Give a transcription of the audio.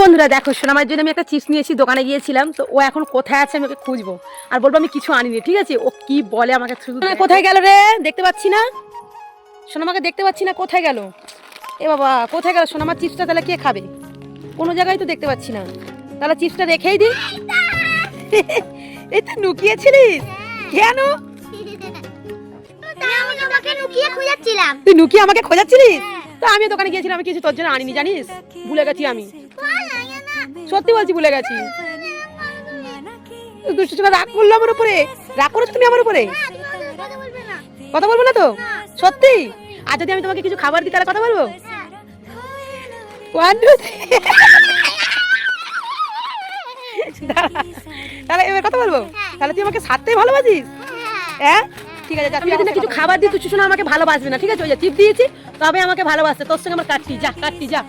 বন্ধুরা দেখো সোনামার জন্য আমি একটা চিপস নিয়েছি দোকানে গিয়েছিলাম তো ও এখন কোথায় আছে আমি ওকে খুঁজবো। আর বলব আমি কিছু আনিনি ঠিক আছে? ও কি বলে আমাকে কোথায় গেল রে? দেখতে পাচ্ছি না? সোনামাকে দেখতে পাচ্ছি না কোথায় গেল? এ বাবা কোথায় গেল সোনামার চিপসটা তাহলে কে খাবে? কোনো জায়গায় তো দেখতে পাচ্ছি না। তাহলে চিপসটা রেখেই দি। এই তো লুকিয়েছিলিস? কেন? তুই লুকিয়ে আমাকে খোঁজাচ্ছিলিস? তো আমি দোকানে গিয়েছিলাম আমি কিছু তোর জন্য আনিনি জানিস? ভুলে গেছি আমি। সত্যি বলছি, ভুলে গেছি। দুষ্টু ছেলে রাগ করল আমার উপরে? রাগ করেছ তুমি আমার উপরে? কথা বলব না তো? সত্যি? আর যদি আমি তোমাকে কিছু খাবার দিই, তাহলে কথা বলব? ওয়ান, টু তাহলে এবার কথা বলব? তাহলে তুই আমাকে সারতেই ভালোবাসিস? হ্যাঁ? ঠিক আছে তুই যদি না কিছু খাবার দিই তুই শোনা, আমাকে ভালোবাসবে না। ঠিক আছে, ওই যে, টিপ দিয়েছি, তবে আমাকে ভালোবাসছে তোর সঙ্গে আমার কাটতি যা কাটতি যা।